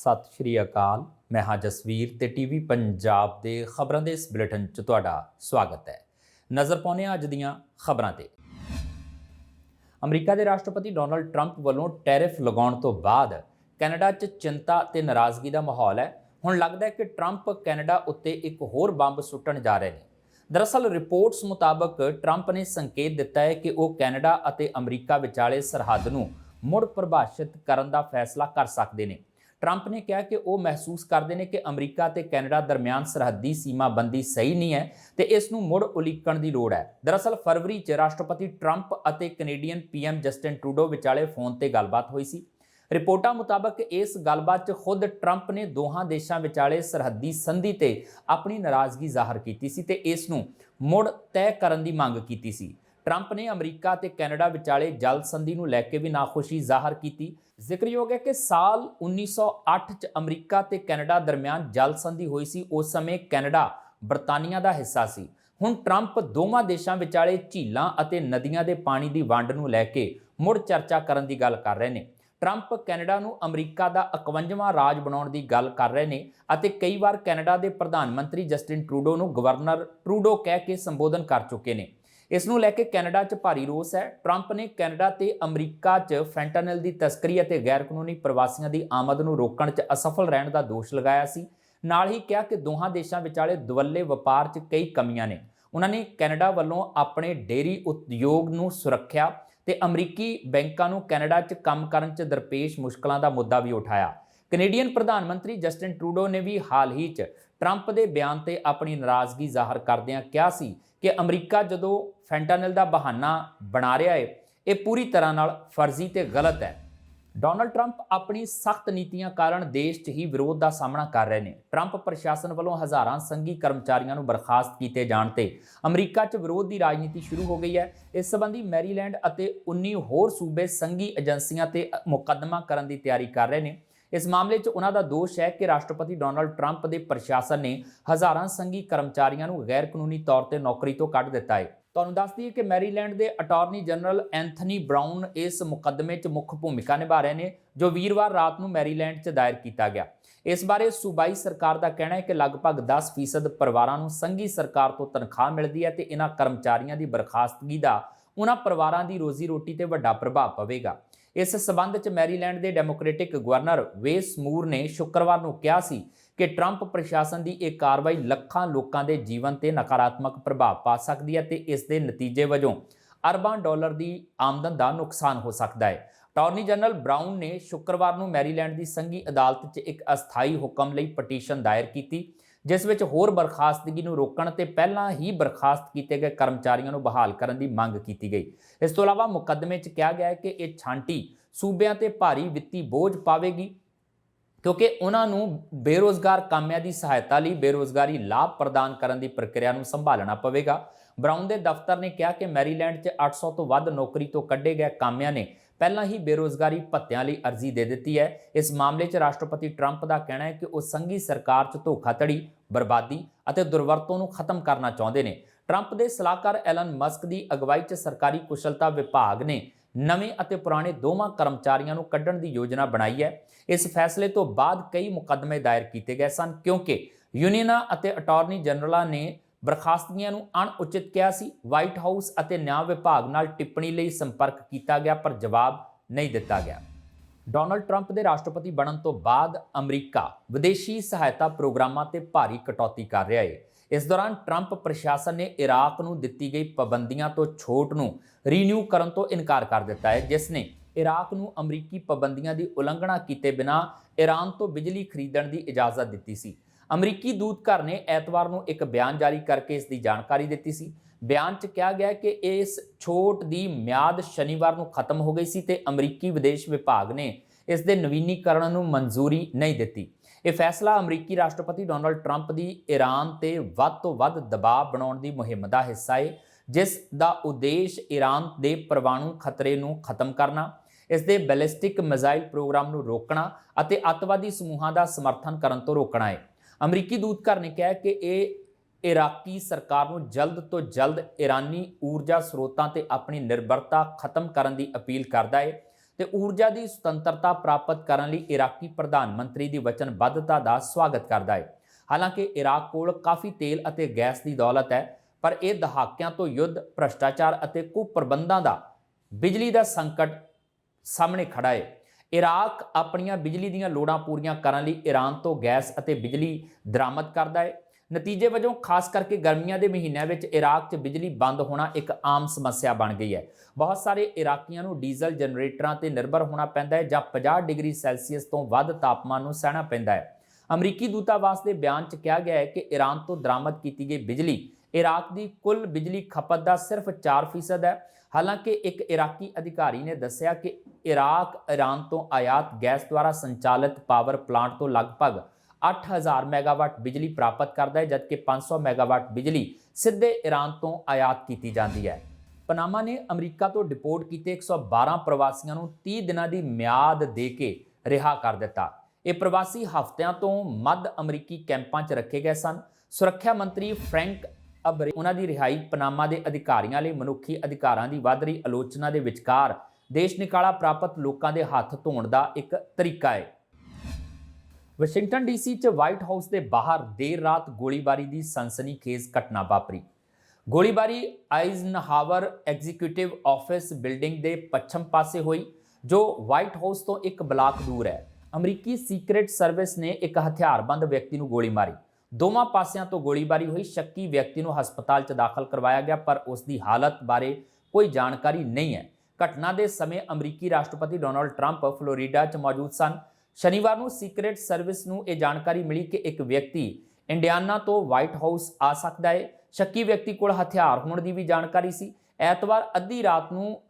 ਸਤਿ ਸ਼੍ਰੀ ਅਕਾਲ। ਮੈਂ ਹਾਂ ਜਸਵੀਰ ਤੇ ਟੀਵੀ ਪੰਜਾਬ ਦੇ ਖਬਰਾਂ ਦੇ ਇਸ ਬੁਲੇਟਿਨ 'ਚ ਤੁਹਾਡਾ ਸਵਾਗਤ ਹੈ। ਨਜ਼ਰ ਪਾਉਂਦੇ ਹਾਂ ਅੱਜ ਦੀਆਂ ਖਬਰਾਂ ਤੇ। ਅਮਰੀਕਾ ਦੇ ਰਾਸ਼ਟਰਪਤੀ ਡੋਨਲਡ ਟਰੰਪ ਵੱਲੋਂ ਟੈਰਿਫ ਲਗਾਉਣ ਤੋਂ ਬਾਅਦ ਕੈਨੇਡਾ 'ਚ ਚਿੰਤਾ ਤੇ ਨਾਰਾਜ਼ਗੀ ਦਾ ਮਾਹੌਲ ਹੈ। ਹੁਣ ਲੱਗਦਾ ਹੈ ਕਿ ਟਰੰਪ ਕੈਨੇਡਾ ਉੱਤੇ ਇੱਕ ਹੋਰ ਬੰਬ ਸੁੱਟਣ ਜਾ ਰਹੇ ਨੇ। ਦਰਅਸਲ ਰਿਪੋਰਟਸ ਮੁਤਾਬਕ ਟਰੰਪ ਨੇ ਸੰਕੇਤ ਦਿੱਤਾ ਹੈ ਕਿ ਉਹ ਕੈਨੇਡਾ ਅਤੇ ਅਮਰੀਕਾ ਵਿਚਾਲੇ ਸਰਹੱਦ ਨੂੰ ਮੁੜ ਪਰਿਭਾਸ਼ਿਤ ਕਰਨ ਦਾ ਫੈਸਲਾ ਕਰ ਸਕਦੇ ਨੇ। ਟਰੰਪ ਨੇ ਕਿਹਾ ਕਿ ਉਹ ਮਹਿਸੂਸ ਕਰਦੇ ਨੇ ਕਿ ਅਮਰੀਕਾ ਤੇ ਕੈਨੇਡਾ ਦਰਮਿਆਨ ਸਰਹੱਦੀ ਸੀਮਾਬੰਦੀ ਸਹੀ ਨਹੀਂ ਹੈ ਤੇ ਇਸ ਨੂੰ ਮੁੜ ਉਲੀਕਣ ਦੀ ਲੋੜ ਹੈ। ਦਰਅਸਲ, ਫਰਵਰੀ 'ਚ ਰਾਸ਼ਟਰਪਤੀ ਟਰੰਪ ਅਤੇ ਕੈਨੇਡੀਅਨ ਪੀਐਮ ਜਸਟਿਨ ਟਰੂਡੋ ਵਿਚਾਲੇ ਫੋਨ ਤੇ ਗੱਲਬਾਤ ਹੋਈ ਸੀ। ਰਿਪੋਰਟਾਂ ਮੁਤਾਬਕ ਇਸ ਗੱਲਬਾਤ 'ਚ ਖੁਦ ਟਰੰਪ ਨੇ ਦੋਹਾਂ ਦੇਸ਼ਾਂ ਵਿਚਾਲੇ ਸਰਹੱਦੀ ਸੰਧੀ ਤੇ ਆਪਣੀ ਨਾਰਾਜ਼ਗੀ ਜ਼ਾਹਰ ਕੀਤੀ ਸੀ ਤੇ ਇਸ ਨੂੰ ਮੁੜ ਤੈਅ ਕਰਨ ਦੀ ਮੰਗ ਕੀਤੀ ਸੀ। ਟਰੰਪ ਨੇ ਅਮਰੀਕਾ ਤੇ ਕੈਨੇਡਾ ਵਿਚਾਲੇ ਜਲ ਸੰਧੀ ਨੂੰ ਲੈ ਕੇ ਵੀ ਨਾਖੁਸ਼ੀ ਜ਼ਾਹਰ ਕੀਤੀ। ਜ਼ਿਕਰਯੋਗ ਹੈ ਕਿ ਸਾਲ 1908 ਚ ਅਮਰੀਕਾ ਤੇ ਕੈਨੇਡਾ ਦਰਮਿਆਨ ਜਲ ਸੰਧੀ ਹੋਈ ਸੀ, ਉਸ ਸਮੇਂ ਕੈਨੇਡਾ ਬਰਤਾਨੀਆ ਦਾ ਹਿੱਸਾ ਸੀ। ਹੁਣ ਟਰੰਪ ਦੋਵਾਂ ਦੇਸ਼ਾਂ ਵਿਚਾਲੇ ਝੀਲਾਂ ਅਤੇ ਨਦੀਆਂ ਦੇ ਪਾਣੀ ਦੀ ਵੰਡ ਨੂੰ ਲੈ ਕੇ ਮੁੜ ਚਰਚਾ ਕਰਨ ਦੀ ਗੱਲ ਕਰ ਰਹੇ ਨੇ। ਟਰੰਪ ਕੈਨੇਡਾ ਨੂੰ ਅਮਰੀਕਾ ਦਾ 51ਵਾਂ ਰਾਜ ਬਣਾਉਣ ਦੀ ਗੱਲ ਕਰ ਰਹੇ ਨੇ ਅਤੇ ਕਈ ਵਾਰ ਕੈਨੇਡਾ ਦੇ ਪ੍ਰਧਾਨ ਮੰਤਰੀ ਜਸਟਿਨ ਟਰੂਡੋ ਨੂੰ ਗਵਰਨਰ ਟਰੂਡੋ ਕਹਿ ਕੇ ਸੰਬੋਧਨ ਕਰ ਚੁੱਕੇ ਨੇ। ਇਸ ਨੂੰ ਲੈ ਕੇ ਕੈਨੇਡਾ 'ਚ ਭਾਰੀ ਰੋਸ ਹੈ। ਟਰੰਪ ਨੇ ਕੈਨੇਡਾ ਤੇ ਅਮਰੀਕਾ 'ਚ ਫੈਂਟਨਲ ਦੀ ਤਸਕਰੀ ਅਤੇ ਗੈਰ ਕਾਨੂੰਨੀ ਪ੍ਰਵਾਸੀਆਂ ਦੀ ਆਮਦ ਨੂੰ ਰੋਕਣ 'ਚ ਅਸਫਲ ਰਹਿਣ ਦਾ ਦੋਸ਼ ਲਗਾਇਆ ਸੀ। ਨਾਲ ਹੀ ਕਿਹਾ ਕਿ ਦੋਹਾਂ ਦੇਸ਼ਾਂ ਵਿਚਾਲੇ ਦੁਵੱਲੇ ਵਪਾਰ 'ਚ ਕਈ ਕਮੀਆਂ ਨੇ। ਉਹਨਾਂ ਨੇ ਕੈਨੇਡਾ ਵੱਲੋਂ ਆਪਣੇ ਡੇਰੀ ਉਦਯੋਗ ਨੂੰ ਸੁਰੱਖਿਆ ਤੇ ਅਮਰੀਕੀ ਬੈਂਕਾਂ ਨੂੰ ਕੈਨੇਡਾ 'ਚ ਕੰਮ ਕਰਨ 'ਚ ਦਰਪੇਸ਼ ਮੁਸ਼ਕਲਾਂ ਦਾ ਮੁੱਦਾ ਵੀ ਉਠਾਇਆ। ਕੈਨੇਡੀਅਨ ਪ੍ਰਧਾਨ ਮੰਤਰੀ ਜਸਟਿਨ ਟਰੂਡੋ ਨੇ ਵੀ ਹਾਲ ਹੀ 'ਚ ਟਰੰਪ ਦੇ ਬਿਆਨ ਤੇ ਆਪਣੀ ਨਾਰਾਜ਼ਗੀ ਜ਼ਾਹਰ ਕਰਦਿਆਂ ਕਿਹਾ ਸੀ ਕਿ ਅਮਰੀਕਾ ਜਦੋਂ ਫੈਂਟਨਲ ਦਾ ਬਹਾਨਾ ਬਣਾ ਰਿਹਾ ਹੈ ਇਹ ਪੂਰੀ ਤਰ੍ਹਾਂ ਨਾਲ ਫਰਜ਼ੀ ਤੇ ਗਲਤ ਹੈ। ਡੋਨਲਡ ਟਰੰਪ ਆਪਣੀ ਸਖਤ ਨੀਤੀਆਂ ਕਾਰਨ ਦੇਸ਼ 'ਚ ਹੀ ਵਿਰੋਧ ਦਾ ਸਾਹਮਣਾ ਕਰ ਰਹੇ ਨੇ। ਟਰੰਪ ਪ੍ਰਸ਼ਾਸਨ ਵੱਲੋਂ ਹਜ਼ਾਰਾਂ ਸੰਘੀ ਕਰਮਚਾਰੀਆਂ ਨੂੰ ਬਰਖਾਸਤ ਕੀਤੇ ਜਾਣ ਤੇ ਅਮਰੀਕਾ 'ਚ ਵਿਰੋਧ ਦੀ ਰਾਜਨੀਤੀ ਸ਼ੁਰੂ ਹੋ ਗਈ ਹੈ। ਇਸ ਸੰਬੰਧੀ ਮੈਰੀਲੈਂਡ ਅਤੇ 19 ਹੋਰ ਸੂਬੇ ਸੰਘੀ ਏਜੰਸੀਆਂ ਤੇ ਮੁਕੱਦਮਾ ਕਰਨ ਦੀ ਤਿਆਰੀ ਕਰ ਰਹੇ ਨੇ। ਇਸ ਮਾਮਲੇ 'ਚ ਉਹਨਾਂ ਦਾ ਦੋਸ਼ ਹੈ ਕਿ ਰਾਸ਼ਟਰਪਤੀ ਡੋਨਲਡ ਟਰੰਪ ਦੇ ਪ੍ਰਸ਼ਾਸਨ ਨੇ ਹਜ਼ਾਰਾਂ ਸੰਘੀ ਕਰਮਚਾਰੀਆਂ ਨੂੰ ਗੈਰ ਕਾਨੂੰਨੀ ਤੌਰ ਤੇ ਨੌਕਰੀ ਤੋਂ ਕੱਢ ਦਿੱਤਾ ਹੈ ਤੁਹਾਨੂੰ ਦੱਸ ਦਈਏ ਕਿ ਮੈਰੀਲੈਂਡ ਦੇ ਅਟਾਰਨੀ ਜਨਰਲ ਐਂਥਨੀ ਬਰਾਊਨ ਇਸ ਮੁਕੱਦਮੇ 'ਚ ਮੁੱਖ ਭੂਮਿਕਾ ਨਿਭਾ ਰਹੇ ਨੇ, ਜੋ ਵੀਰਵਾਰ ਰਾਤ ਨੂੰ ਮੈਰੀਲੈਂਡ 'ਚ ਦਾਇਰ ਕੀਤਾ ਗਿਆ। ਇਸ ਬਾਰੇ ਸੂਬਾਈ ਸਰਕਾਰ ਦਾ ਕਹਿਣਾ ਹੈ ਕਿ ਲਗਭਗ 10% ਪਰਿਵਾਰਾਂ ਨੂੰ ਸੰਘੀ ਸਰਕਾਰ ਤੋਂ ਤਨਖਾਹ ਮਿਲਦੀ ਹੈ ਤੇ ਇਹਨਾਂ ਕਰਮਚਾਰੀਆਂ ਦੀ ਬਰਖਾਸਤਗੀ ਦਾ ਉਹਨਾਂ ਪਰਿਵਾਰਾਂ ਦੀ ਰੋਜ਼ੀ ਰੋਟੀ ਤੇ ਵੱਡਾ ਪ੍ਰਭਾਵ ਪਵੇਗਾ। ਇਸ ਸਬੰਧ 'ਚ ਮੈਰੀਲੈਂਡ ਦੇ ਡੈਮੋਕ੍ਰੈਟਿਕ ਗਵਰਨਰ ਵੇਸ ਮੂਰ ਨੇ ਸ਼ੁੱਕਰਵਾਰ ਨੂੰ ਕਿਹਾ ਸੀ ਕਿ ਟਰੰਪ ਪ੍ਰਸ਼ਾਸਨ ਦੀ ਇਹ ਕਾਰਵਾਈ ਲੱਖਾਂ ਲੋਕਾਂ ਦੇ ਜੀਵਨ ਤੇ ਨਕਾਰਾਤਮਕ ਪ੍ਰਭਾਵ ਪਾ ਸਕਦੀ ਹੈ ਤੇ ਇਸ ਦੇ ਨਤੀਜੇ ਵਜੋਂ ਅਰਬਾਂ ਡਾਲਰ ਦੀ ਆਮਦਨ ਦਾ ਨੁਕਸਾਨ ਹੋ ਸਕਦਾ ਹੈ। ਅਟਾਰਨੀ ਜਨਰਲ ਬ੍ਰਾਊਨ ਨੇ ਸ਼ੁੱਕਰਵਾਰ ਨੂੰ ਮੈਰੀਲੈਂਡ ਦੀ ਸੰਘੀ ਅਦਾਲਤ 'ਚ ਇੱਕ ਅਸਥਾਈ ਹੁਕਮ ਲਈ ਪਟੀਸ਼ਨ ਦਾਇਰ ਕੀਤੀ, ਜਿਸ ਵਿੱਚ ਹੋਰ ਬਰਖਾਸਤਗੀ ਨੂੰ ਰੋਕਣ ਤੇ ਪਹਿਲਾਂ ਹੀ ਬਰਖਾਸਤ ਕੀਤੇ ਗਏ ਕਰਮਚਾਰੀਆਂ ਨੂੰ ਬਹਾਲ ਕਰਨ ਦੀ ਮੰਗ ਕੀਤੀ ਗਈ। ਇਸ ਤੋਂ ਇਲਾਵਾ ਮੁਕੱਦਮੇ 'ਚ ਕਿਹਾ ਗਿਆ ਹੈ ਕਿ ਇਹ ਛਾਂਟੀ ਸੂਬਿਆਂ ਤੇ ਭਾਰੀ ਵਿੱਤੀ ਬੋਝ ਪਾਵੇਗੀ। ਕਿਉਂਕਿ ਉਹਨਾਂ ਨੂੰ ਬੇਰੋਜ਼ਗਾਰ ਕਾਮਿਆਂ ਦੀ ਸਹਾਇਤਾ ਲਈ ਬੇਰੋਜ਼ਗਾਰੀ ਲਾਭ ਪ੍ਰਦਾਨ ਕਰਨ ਦੀ ਪ੍ਰਕਿਰਿਆ ਨੂੰ ਸੰਭਾਲਣਾ ਪਵੇਗਾ। ਬਰਾਊਨ ਦੇ ਦਫ਼ਤਰ ਨੇ ਕਿਹਾ ਕਿ ਮੈਰੀਲੈਂਡ 'ਚ 800 ਤੋਂ ਵੱਧ ਨੌਕਰੀ ਤੋਂ ਕੱਢੇ ਗਏ ਕਾਮਿਆਂ ਨੇ ਪਹਿਲਾਂ ਹੀ ਬੇਰੋਜ਼ਗਾਰੀ ਭੱਤਿਆਂ ਲਈ ਅਰਜ਼ੀ ਦੇ ਦਿੱਤੀ ਹੈ। ਇਸ ਮਾਮਲੇ 'ਚ ਰਾਸ਼ਟਰਪਤੀ ਟਰੰਪ ਦਾ ਕਹਿਣਾ ਹੈ ਕਿ ਉਹ ਸੰਘੀ ਸਰਕਾਰ 'ਚ ਧੋਖਾਧੜੀ, ਬਰਬਾਦੀ ਅਤੇ ਦੁਰਵਰਤੋਂ ਨੂੰ ਖਤਮ ਕਰਨਾ ਚਾਹੁੰਦੇ ਨੇ। ਟਰੰਪ ਦੇ ਸਲਾਹਕਾਰ ਐਲਨ ਮਸਕ ਦੀ ਅਗਵਾਈ 'ਚ ਸਰਕਾਰੀ ਕੁਸ਼ਲਤਾ ਵਿਭਾਗ ਨੇ ਨਵੇਂ ਅਤੇ ਪੁਰਾਣੇ ਦੋਵਾਂ ਕਰਮਚਾਰੀਆਂ ਨੂੰ ਕੱਢਣ ਦੀ ਯੋਜਨਾ ਬਣਾਈ ਹੈ। ਇਸ ਫੈਸਲੇ ਤੋਂ ਬਾਅਦ ਕਈ ਮੁਕੱਦਮੇ ਦਾਇਰ ਕੀਤੇ ਗਏ ਸਨ, ਕਿਉਂਕਿ ਯੂਨੀਅਨਾਂ ਅਤੇ ਅਟਾਰਨੀ ਜਨਰਲਾਂ ਨੇ ਬਰਖਾਸਤਗੀਆਂ ਨੂੰ ਅਣਉਚਿਤ ਕਿਹਾ ਸੀ। ਵਾਈਟ ਹਾਊਸ ਅਤੇ ਨਿਆਂ ਵਿਭਾਗ ਨਾਲ ਟਿੱਪਣੀ ਲਈ ਸੰਪਰਕ ਕੀਤਾ ਗਿਆ, ਪਰ ਜਵਾਬ ਨਹੀਂ ਦਿੱਤਾ ਗਿਆ। ਡੋਨਲਡ ਟਰੰਪ ਦੇ ਰਾਸ਼ਟਰਪਤੀ ਬਣਨ ਤੋਂ ਬਾਅਦ ਅਮਰੀਕਾ ਵਿਦੇਸ਼ੀ ਸਹਾਇਤਾ ਪ੍ਰੋਗਰਾਮਾਂ ਤੇ ਭਾਰੀ ਕਟੌਤੀ ਕਰ ਰਿਹਾ ਹੈ ਇਸ ਦੌਰਾਨ ਟਰੰਪ ਪ੍ਰਸ਼ਾਸਨ ਨੇ ਇਰਾਕ ਨੂੰ ਦਿੱਤੀ ਗਈ ਪਾਬੰਦੀਆਂ ਤੋਂ ਛੋਟ ਨੂੰ ਰੀਨਿਊ ਕਰਨ ਤੋਂ ਇਨਕਾਰ ਕਰ ਦਿੱਤਾ ਹੈ, ਜਿਸ ਨੇ ਇਰਾਕ ਨੂੰ ਅਮਰੀਕੀ ਪਾਬੰਦੀਆਂ ਦੀ ਉਲੰਘਣਾ ਕੀਤੇ ਬਿਨਾਂ ਈਰਾਨ ਤੋਂ ਬਿਜਲੀ ਖਰੀਦਣ ਦੀ ਇਜਾਜ਼ਤ ਦਿੱਤੀ ਸੀ। ਅਮਰੀਕੀ ਦੂਤ ਘਰ ਨੇ ਐਤਵਾਰ ਨੂੰ ਇੱਕ ਬਿਆਨ ਜਾਰੀ ਕਰਕੇ ਇਸ ਦੀ ਜਾਣਕਾਰੀ ਦਿੱਤੀ ਸੀ। ਬਿਆਨ 'ਚ ਕਿਹਾ ਗਿਆ ਕਿ ਇਸ ਛੋਟ ਦੀ ਮਿਆਦ ਸ਼ਨੀਵਾਰ ਨੂੰ ਖਤਮ ਹੋ ਗਈ ਸੀ ਤੇ ਅਮਰੀਕੀ ਵਿਦੇਸ਼ ਵਿਭਾਗ ਨੇ ਇਸ ਦੇ ਨਵੀਨੀਕਰਨ ਨੂੰ ਮਨਜ਼ੂਰੀ ਨਹੀਂ ਦਿੱਤੀ। ਇਹ ਫੈਸਲਾ ਅਮਰੀਕੀ ਰਾਸ਼ਟਰਪਤੀ ਡੋਨਲਡ ਟਰੰਪ ਦੀ ਈਰਾਨ ਤੇ ਵੱਧ ਤੋਂ ਵੱਧ ਦਬਾਅ ਬਣਾਉਣ ਦੀ ਮੁਹਿੰਮ ਦਾ ਹਿੱਸਾ ਹੈ ਜਿਸ ਦਾ ਉਦੇਸ਼ ਈਰਾਨ ਦੇ ਪਰਮਾਣੂ ਖਤਰੇ ਨੂੰ ਖਤਮ ਕਰਨਾ, ਇਸ ਦੇ ਬੈਲਿਸਟਿਕ ਮਿਜ਼ਾਈਲ ਪ੍ਰੋਗਰਾਮ ਨੂੰ ਰੋਕਣਾ ਅਤੇ ਅੱਤਵਾਦੀ ਸਮੂਹਾਂ ਦਾ ਸਮਰਥਨ ਕਰਨ ਤੋਂ ਰੋਕਣਾ ਹੈ ਅਮਰੀਕੀ ਦੂਤਘਰ ਨੇ ਕਿਹਾ ਕਿ ਇਹ ਇਰਾਕੀ ਸਰਕਾਰ ਨੂੰ ਜਲਦ ਤੋਂ ਜਲਦ ਈਰਾਨੀ ਊਰਜਾ ਸਰੋਤਾਂ ਤੇ ਆਪਣੀ ਨਿਰਭਰਤਾ ਖਤਮ ਕਰਨ ਦੀ ਅਪੀਲ ਕਰਦਾ ਹੈ ਤੇ ਊਰਜਾ ਦੀ ਸੁਤੰਤਰਤਾ ਪ੍ਰਾਪਤ ਕਰਨ ਲਈ ਇਰਾਕੀ ਪ੍ਰਧਾਨ ਮੰਤਰੀ ਦੀ ਵਚਨਬੱਧਤਾ ਦਾ ਸਵਾਗਤ ਕਰਦਾ ਹੈ। ਹਾਲਾਂਕਿ ਇਰਾਕ ਕੋਲ ਕਾਫੀ ਤੇਲ ਅਤੇ ਗੈਸ ਦੀ ਦੌਲਤ ਹੈ, ਪਰ ਇਹ ਦਹਾਕਿਆਂ ਤੋਂ ਯੁੱਧ, ਭ੍ਰਸ਼ਟਾਚਾਰ ਅਤੇ ਕੁਪ੍ਰਬੰਧਾਂ ਦਾ ਬਿਜਲੀ ਦਾ ਸੰਕਟ ਸਾਹਮਣੇ ਖੜਾ ਹੈ। ਇਰਾਕ ਆਪਣੀਆਂ ਬਿਜਲੀ ਦੀਆਂ ਲੋੜਾਂ ਪੂਰੀਆਂ ਕਰਨ ਲਈ ਈਰਾਨ ਤੋਂ ਗੈਸ ਅਤੇ ਬਿਜਲੀ ਦਰਾਮਦ ਕਰਦਾ ਹੈ। ਨਤੀਜੇ ਵਜੋਂ ਖਾਸ ਕਰਕੇ ਗਰਮੀਆਂ ਦੇ ਮਹੀਨਿਆਂ ਵਿੱਚ ਇਰਾਕ 'ਚ ਬਿਜਲੀ ਬੰਦ ਹੋਣਾ ਇੱਕ ਆਮ ਸਮੱਸਿਆ ਬਣ ਗਈ ਹੈ। ਬਹੁਤ ਸਾਰੇ ਇਰਾਕੀਆਂ ਨੂੰ ਡੀਜ਼ਲ ਜਨਰੇਟਰਾਂ ਤੇ ਨਿਰਭਰ ਹੋਣਾ ਪੈਂਦਾ ਹੈ ਜਾਂ 50 ਡਿਗਰੀ ਸੈਲਸੀਅਸ ਤੋਂ ਵੱਧ ਤਾਪਮਾਨ ਨੂੰ ਸਹਿਣਾ ਪੈਂਦਾ ਹੈ। ਅਮਰੀਕੀ ਦੂਤਾਵਾਸ ਦੇ ਬਿਆਨ 'ਚ ਕਿਹਾ ਗਿਆ ਹੈ ਕਿ ਈਰਾਨ ਤੋਂ ਦਰਾਮਦ ਕੀਤੀ ਗਈ ਬਿਜਲੀ ਇਰਾਕ ਦੀ ਕੁੱਲ ਬਿਜਲੀ ਖਪਤ ਦਾ ਸਿਰਫ 4% ਹੈ। ਹਾਲਾਂਕਿ ਇੱਕ ਇਰਾਕੀ ਅਧਿਕਾਰੀ ਨੇ ਦੱਸਿਆ ਕਿ ਇਰਾਕ ਈਰਾਨ ਤੋਂ ਆਯਾਤ ਗੈਸ ਦੁਆਰਾ ਸੰਚਾਲਿਤ ਪਾਵਰ ਪਲਾਂਟ ਤੋਂ ਲਗਭਗ 8000 ਮੈਗਾਵਾਟ ਬਿਜਲੀ ਪ੍ਰਾਪਤ ਕਰਦਾ ਹੈ, ਜਦਕਿ 500 ਮੈਗਾਵਾਟ ਬਿਜਲੀ ਸਿੱਧੇ ਈਰਾਨ ਤੋਂ ਆਯਾਤ ਕੀਤੀ ਜਾਂਦੀ ਹੈ। ਪਨਾਮਾ ਨੇ ਅਮਰੀਕਾ ਤੋਂ ਡਿਪੋਰਟ ਕੀਤੇ 112 ਪ੍ਰਵਾਸੀਆਂ ਨੂੰ 30 ਦਿਨਾਂ ਦੀ ਮਿਆਦ ਦੇ ਕੇ ਰਿਹਾ ਕਰ ਦਿੱਤਾ। ਇਹ ਪ੍ਰਵਾਸੀ ਹਫ਼ਤਿਆਂ ਤੋਂ ਮੱਧ ਅਮਰੀਕੀ ਕੈਂਪਾਂ 'ਚ ਰੱਖੇ ਗਏ ਸਨ। ਸੁਰੱਖਿਆ ਮੰਤਰੀ ਫਰੈਂਕ ਅਬਰੇ ਉਹਨਾਂ ਦੀ ਰਿਹਾਈ ਪਨਾਮਾ ਦੇ ਅਧਿਕਾਰੀਆਂ ਲਈ ਮਨੁੱਖੀ ਅਧਿਕਾਰਾਂ ਦੀ ਵੱਧ ਰਹੀ ਆਲੋਚਨਾ ਦੇ ਵਿਚਕਾਰ ਦੇਸ਼ ਨਿਕਾਲਾ ਪ੍ਰਾਪਤ ਲੋਕਾਂ ਦੇ ਹੱਥ ਧੋਣ ਦਾ ਇੱਕ ਤਰੀਕਾ ਹੈ। ਵਾਸ਼ਿੰਗਟਨ ਡੀਸੀ 'ਚ ਵਾਈਟ ਹਾਊਸ ਦੇ ਬਾਹਰ ਦੇਰ ਰਾਤ ਗੋਲੀਬਾਰੀ ਦੀ ਸਨਸਨੀਖੇਜ਼ ਘਟਨਾ ਵਾਪਰੀ। ਗੋਲੀਬਾਰੀ ਆਈਜ਼ਨਹਾਵਰ ਐਗਜ਼ੀਕਿਊਟਿਵ ਆਫਿਸ ਬਿਲਡਿੰਗ ਦੇ ਪੱਛਮ ਪਾਸੇ ਹੋਈ, ਜੋ ਵਾਈਟ ਹਾਊਸ ਤੋਂ ਇੱਕ ਬਲਾਕ ਦੂਰ ਹੈ। ਅਮਰੀਕੀ ਸੀਕ੍ਰੀਟ ਸਰਵਿਸ ਨੇ ਇੱਕ ਹਥਿਆਰਬੰਦ ਵਿਅਕਤੀ ਨੂੰ ਗੋਲੀ ਮਾਰੀ। ਦੋਵਾਂ ਪਾਸਿਆਂ ਤੋਂ ਗੋਲੀਬਾਰੀ ਹੋਈ, ਸ਼ੱਕੀ ਵਿਅਕਤੀ ਨੂੰ ਹਸਪਤਾਲ 'ਚ ਦਾਖਲ ਕਰਵਾਇਆ ਗਿਆ, ਪਰ ਉਸ ਦੀ ਹਾਲਤ ਬਾਰੇ ਕੋਈ ਜਾਣਕਾਰੀ ਨਹੀਂ ਹੈ। ਘਟਨਾ ਦੇ ਸਮੇਂ ਅਮਰੀਕੀ ਰਾਸ਼ਟਰਪਤੀ ਡੋਨਾਲਡ ਟਰੰਪ ਫਲੋਰੀਡਾ 'ਚ ਮੌਜੂਦ ਸਨ। ਸ਼ਨੀਵਾਰ ਨੂੰ ਸੀਕ੍ਰੀਟ ਸਰਵਿਸ ਨੂੰ ਇਹ ਜਾਣਕਾਰੀ ਮਿਲੀ ਕਿ ਇੱਕ ਵਿਅਕਤੀ ਇੰਡੀਆਨਾ ਤੋਂ ਵਾਈਟ ਹਾਊਸ ਆ ਸਕਦਾ ਹੈ ਸ਼ੱਕੀ ਵਿਅਕਤੀ ਕੋਲ ਹਥਿਆਰ ਹੋਣ ਦੀ ਵੀ ਜਾਣਕਾਰੀ ਸੀ। ਐਤਵਾਰ ਅੱਧੀ ਰਾਤ ਨੂੰ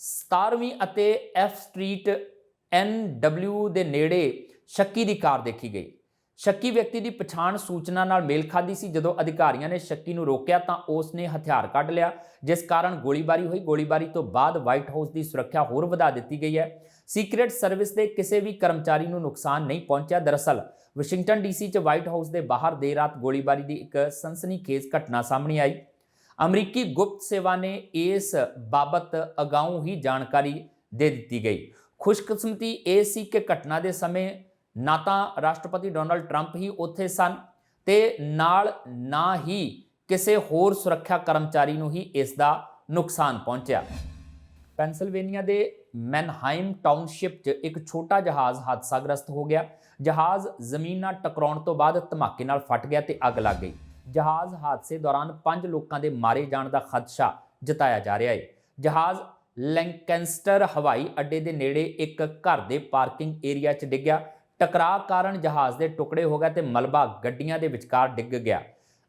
17ਵੀਂ ਅਤੇ ਐਫ ਸਟਰੀਟ ਐਨਡਬਲਯੂ ਦੇ ਨੇੜੇ ਸ਼ੱਕੀ ਦੀ ਕਾਰ ਦੇਖੀ ਗਈ। ਸ਼ੱਕੀ ਵਿਅਕਤੀ ਦੀ ਪਛਾਣ ਸੂਚਨਾ ਨਾਲ ਮੇਲ ਖਾਦੀ ਸੀ। ਜਦੋਂ ਅਧਿਕਾਰੀਆਂ ਨੇ ਸ਼ੱਕੀ ਨੂੰ ਰੋਕਿਆ ਤਾਂ ਉਸ ਨੇ ਹਥਿਆਰ ਕੱਢ ਲਿਆ, ਜਿਸ ਕਾਰਨ ਗੋਲੀਬਾਰੀ ਹੋਈ। ਗੋਲੀਬਾਰੀ ਤੋਂ ਬਾਅਦ ਵਾਈਟ ਹਾਊਸ ਦੀ ਸੁਰੱਖਿਆ ਹੋਰ ਵਧਾ ਦਿੱਤੀ ਗਈ ਹੈ। ਸੀਕ੍ਰੀਟ ਸਰਵਿਸ ਦੇ ਕਿਸੇ ਵੀ ਕਰਮਚਾਰੀ ਨੂੰ ਨੁਕਸਾਨ ਨਹੀਂ ਪਹੁੰਚਿਆ। ਦਰਅਸਲ ਵਾਸ਼ਿੰਗਟਨ ਡੀਸੀ 'ਚ ਵਾਈਟ ਹਾਊਸ ਦੇ ਬਾਹਰ ਦੇਰ ਰਾਤ ਗੋਲੀਬਾਰੀ ਦੀ ਇੱਕ ਸਨਸਨੀਖੇਜ਼ ਘਟਨਾ ਸਾਹਮਣੇ ਆਈ। ਅਮਰੀਕੀ ਗੁਪਤ ਸੇਵਾ ਨੇ ਇਸ ਬਾਬਤ ਅਗਾਊਂ ਹੀ ਜਾਣਕਾਰੀ ਦੇ ਦਿੱਤੀ ਗਈ। ਖੁਸ਼ਕਿਸਮਤੀ ਇਹ ਸੀ ਕਿ ਘਟਨਾ ਦੇ ਸਮੇਂ ਨਾ ਤਾਂ ਰਾਸ਼ਟਰਪਤੀ ਡੋਨਲਡ ਟਰੰਪ ਹੀ ਉੱਥੇ ਸਨ ਤੇ ਨਾਲ ਨਾ ਹੀ ਕਿਸੇ ਹੋਰ ਸੁਰੱਖਿਆ ਕਰਮਚਾਰੀ ਨੂੰ ਹੀ ਇਸ ਦਾ ਨੁਕਸਾਨ ਪਹੁੰਚਿਆ। ਪੈਨਸਿਲਵੇਨੀਆ ਦੇ ਮੈਨਹਾਈਮ ਟਾਊਨਸ਼ਿਪ 'ਚ ਇੱਕ ਛੋਟਾ ਜਹਾਜ਼ ਹਾਦਸਾਗ੍ਰਸਤ ਹੋ ਗਿਆ। ਜਹਾਜ਼ ਜ਼ਮੀਨ ਨਾਲ ਟਕਰਾਉਣ ਤੋਂ ਬਾਅਦ ਧਮਾਕੇ ਨਾਲ ਫਟ ਗਿਆ ਤੇ ਅੱਗ ਲੱਗ ਗਈ। ਜਹਾਜ਼ ਹਾਦਸੇ ਦੌਰਾਨ 5 ਲੋਕਾਂ ਦੇ ਮਾਰੇ ਜਾਣ ਦਾ ਖਦਸ਼ਾ ਜਤਾਇਆ ਜਾ ਰਿਹਾ ਹੈ ਜਹਾਜ਼ ਲੈਂਕੈਂਸਟਰ, ਹਵਾਈ ਅੱਡੇ ਦੇ ਨੇੜੇ ਇੱਕ ਘਰ ਦੇ ਪਾਰਕਿੰਗ ਏਰੀਆ 'ਚ ਡਿੱਗਿਆ। ਟਕਰਾਅ ਕਾਰਨ ਜਹਾਜ਼ ਦੇ ਟੁਕੜੇ ਹੋ ਗਏ ਤੇ ਮਲਬਾ ਗੱਡੀਆਂ ਦੇ ਵਿਚਕਾਰ ਡਿੱਗ ਗਿਆ।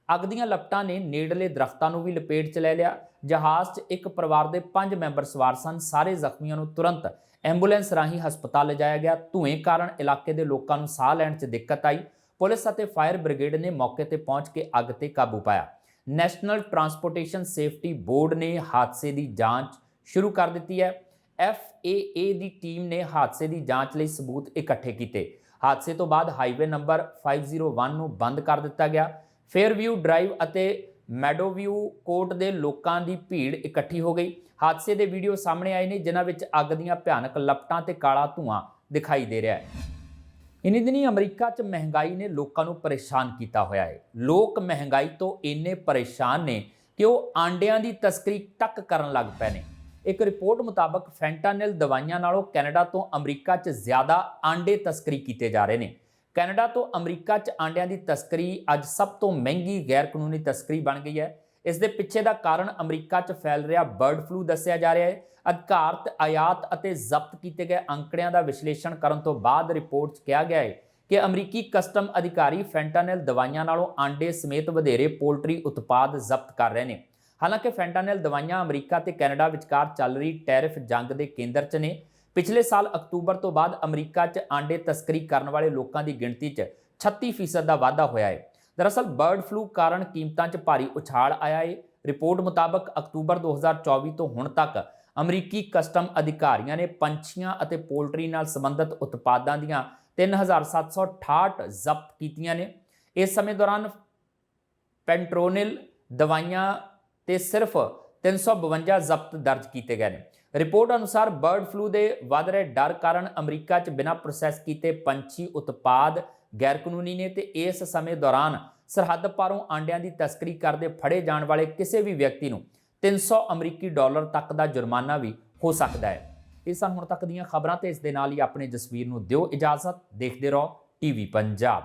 ਅੱਗ ਦੀਆਂ ਲਪਟਾਂ ਨੇ ਨੇੜਲੇ ਦਰਖਤਾਂ ਨੂੰ ਵੀ ਲਪੇਟ 'ਚ ਲੈ ਲਿਆ। ਜਹਾਜ਼ 'ਚ ਇੱਕ ਪਰਿਵਾਰ ਦੇ 5 ਮੈਂਬਰ ਸਵਾਰ ਸਨ। ਸਾਰੇ ਜ਼ਖਮੀਆਂ ਨੂੰ ਤੁਰੰਤ ਐਂਬੂਲੈਂਸ ਰਾਹੀਂ ਹਸਪਤਾਲ ਲਿਜਾਇਆ ਗਿਆ। ਧੂਏ ਕਾਰਨ ਇਲਾਕੇ ਦੇ ਲੋਕਾਂ ਨੂੰ ਸਾਹ ਲੈਣ 'ਚ ਦਿੱਕਤ ਆਈ। ਪੁਲਿਸ ਅਤੇ ਫਾਇਰ ਬ੍ਰਿਗੇਡ ਨੇ ਮੌਕੇ ਤੇ ਪਹੁੰਚ ਕੇ ਅੱਗ ਤੇ ਕਾਬੂ ਪਾਇਆ। ਨੈਸ਼ਨਲ ਟਰਾਂਸਪੋਰਟੇਸ਼ਨ ਸੇਫਟੀ ਬੋਰਡ ਨੇ ਹਾਦਸੇ ਦੀ ਜਾਂਚ ਸ਼ੁਰੂ ਕਰ ਦਿੱਤੀ ਹੈ। FAA ਦੀ ਟੀਮ ਨੇ ਹਾਦਸੇ ਦੀ ਜਾਂਚ ਲਈ ਸਬੂਤ ਇਕੱਠੇ ਕੀਤੇ। ਹਾਦਸੇ ਤੋਂ ਬਾਅਦ ਹਾਈਵੇ ਨੰਬਰ 501 ਨੂੰ ਬੰਦ ਕਰ ਦਿੱਤਾ ਗਿਆ। ਫੇਅਰਵਿਊ ਡਰਾਈਵ ਅਤੇ ਮੈਡੋਵਿਊ ਕੋਰਟ ਦੇ ਲੋਕਾਂ ਦੀ ਭੀੜ ਇਕੱਠੀ ਹੋ ਗਈ। ਹਾਦਸੇ ਦੇ ਵੀਡੀਓ ਸਾਹਮਣੇ ਆਏ ਨੇ, ਜਿਨ੍ਹਾਂ ਵਿੱਚ ਅੱਗ ਦੀਆਂ ਭਿਆਨਕ ਲਪਟਾਂ ਤੇ ਕਾਲਾ ਧੂਆਂ ਦਿਖਾਈ ਦੇ ਰਿਹਾ ਹੈ। ਇਨੀ ਦਿਨੀ ਅਮਰੀਕਾ 'ਚ ਮਹਿੰਗਾਈ ਨੇ ਲੋਕਾਂ ਨੂੰ ਪਰੇਸ਼ਾਨ ਕੀਤਾ ਹੋਇਆ ਹੈ। ਲੋਕ ਮਹਿੰਗਾਈ ਤੋਂ ਇੰਨੇ ਪਰੇਸ਼ਾਨ ਨੇ ਕਿ ਉਹ ਆਂਡਿਆਂ ਦੀ ਤਸਕਰੀ ਤੱਕ ਕਰਨ ਲੱਗ ਪਏ ਨੇ। ਇੱਕ ਰਿਪੋਰਟ ਮੁਤਾਬਕ ਫੈਂਟਾਨਿਲ ਦਵਾਈਆਂ ਨਾਲੋਂ ਕੈਨੇਡਾ ਤੋਂ ਅਮਰੀਕਾ 'ਚ ਜ਼ਿਆਦਾ ਆਂਡੇ ਤਸਕਰੀ ਕੀਤੇ ਜਾ ਰਹੇ ਨੇ। ਕੈਨੇਡਾ ਤੋਂ ਅਮਰੀਕਾ 'ਚ ਆਂਡਿਆਂ ਦੀ ਤਸਕਰੀ ਅੱਜ ਸਭ ਤੋਂ ਮਹਿੰਗੀ ਗੈਰ ਕਾਨੂੰਨੀ ਤਸਕਰੀ ਬਣ ਗਈ ਹੈ। ਇਸ ਦੇ ਪਿੱਛੇ ਦਾ ਕਾਰਨ ਅਮਰੀਕਾ 'ਚ ਫੈਲ ਰਿਹਾ ਬਰਡ ਫਲੂ ਦੱਸਿਆ ਜਾ ਰਿਹਾ ਹੈ। ਅਧਿਕਾਰਤ, ਆਯਾਤ ਅਤੇ ਜ਼ਬਤ ਕੀਤੇ ਗਏ ਅੰਕੜਿਆਂ ਦਾ ਵਿਸ਼ਲੇਸ਼ਣ ਕਰਨ ਤੋਂ ਬਾਅਦ ਰਿਪੋਰਟ 'ਚ ਕਿਹਾ ਗਿਆ ਹੈ ਕਿ ਅਮਰੀਕੀ ਕਸਟਮ ਅਧਿਕਾਰੀ ਫੈਂਟਾਨਿਲ ਦਵਾਈਆਂ ਨਾਲੋਂ ਆਂਡੇ ਸਮੇਤ ਵਧੇਰੇ ਪੋਲਟਰੀ ਉਤਪਾਦ ਜ਼ਬਤ ਕਰ ਰਹੇ ਨੇ। ਹਾਲਾਂਕਿ ਫੈਂਟਾਨਿਲ ਦਵਾਈਆਂ ਅਮਰੀਕਾ ਤੇ ਕੈਨੇਡਾ ਵਿਚਕਾਰ ਚੱਲ ਰਹੀ ਟੈਰਿਫ ਜੰਗ ਦੇ ਕੇਂਦਰ 'ਚ ਨੇ। ਪਿਛਲੇ ਸਾਲ ਅਕਤੂਬਰ ਤੋਂ ਬਾਅਦ ਅਮਰੀਕਾ 'ਚ ਆਂਡੇ ਤਸਕਰੀ ਕਰਨ ਵਾਲੇ ਲੋਕਾਂ ਦੀ ਗਿਣਤੀ 'ਚ 36% ਦਾ ਵਾਧਾ ਹੋਇਆ ਹੈ ਦਰਅਸਲ ਬਰਡ ਫਲੂ ਕਾਰਨ ਕੀਮਤਾਂ 'ਚ ਭਾਰੀ ਉਛਾਲ ਆਇਆ ਹੈ ਰਿਪੋਰਟ ਮੁਤਾਬਕ ਅਕਤੂਬਰ 2024 ਤੋਂ ਹੁਣ ਤੱਕ ਅਮਰੀਕੀ ਕਸਟਮ ਅਧਿਕਾਰੀਆਂ ਨੇ ਪੰਛੀਆਂ ਅਤੇ ਪੋਲਟਰੀ ਨਾਲ ਸੰਬੰਧਿਤ ਉਤਪਾਦਾਂ ਦੀਆਂ 3768 ਜ਼ਬਤ ਕੀਤੀਆਂ ਨੇ। ਇਸ ਸਮੇਂ ਦੌਰਾਨ ਪੈਂਟਰੋਨਿਲ ਦਵਾਈਆਂ ਤੇ ਸਿਰਫ 352 ਜ਼ਬਤ ਦਰਜ ਕੀਤੇ ਗਏ ਨੇ। ਰਿਪੋਰਟ ਅਨੁਸਾਰ ਬਰਡ ਫਲੂ ਦੇ ਵੱਧ ਰਹੇ ਡਰ ਕਾਰਨ ਅਮਰੀਕਾ 'ਚ ਬਿਨਾਂ ਪ੍ਰੋਸੈਸ ਕੀਤੇ ਪੰਛੀ ਉਤਪਾਦ ਗੈਰਕਾਨੂੰਨੀ ਨੇ ਤੇ ਇਸ ਸਮੇਂ ਦੌਰਾਨ ਸਰਹੱਦ ਪਾਰੋਂ ਆਂਡਿਆਂ ਦੀ ਤਸਕਰੀ ਕਰਦੇ ਫੜੇ ਜਾਣ ਵਾਲੇ ਕਿਸੇ ਵੀ ਵਿਅਕਤੀ ਨੂੰ 300 ਅਮਰੀਕੀ ਡਾਲਰ ਤੱਕ ਦਾ ਜੁਰਮਾਨਾ ਵੀ ਹੋ ਸਕਦਾ ਹੈ। ਇਹ ਸਨ ਹੁਣ ਤੱਕ ਦੀਆਂ ਖਬਰਾਂ ਤੇ ਇਸ ਦੇ ਨਾਲ ਹੀ ਆਪਣੇ ਜਸਵੀਰ ਨੂੰ ਦਿਓ ਇਜਾਜ਼ਤ। ਦੇਖਦੇ ਰਹੋ ਟੀਵੀ ਪੰਜਾਬ।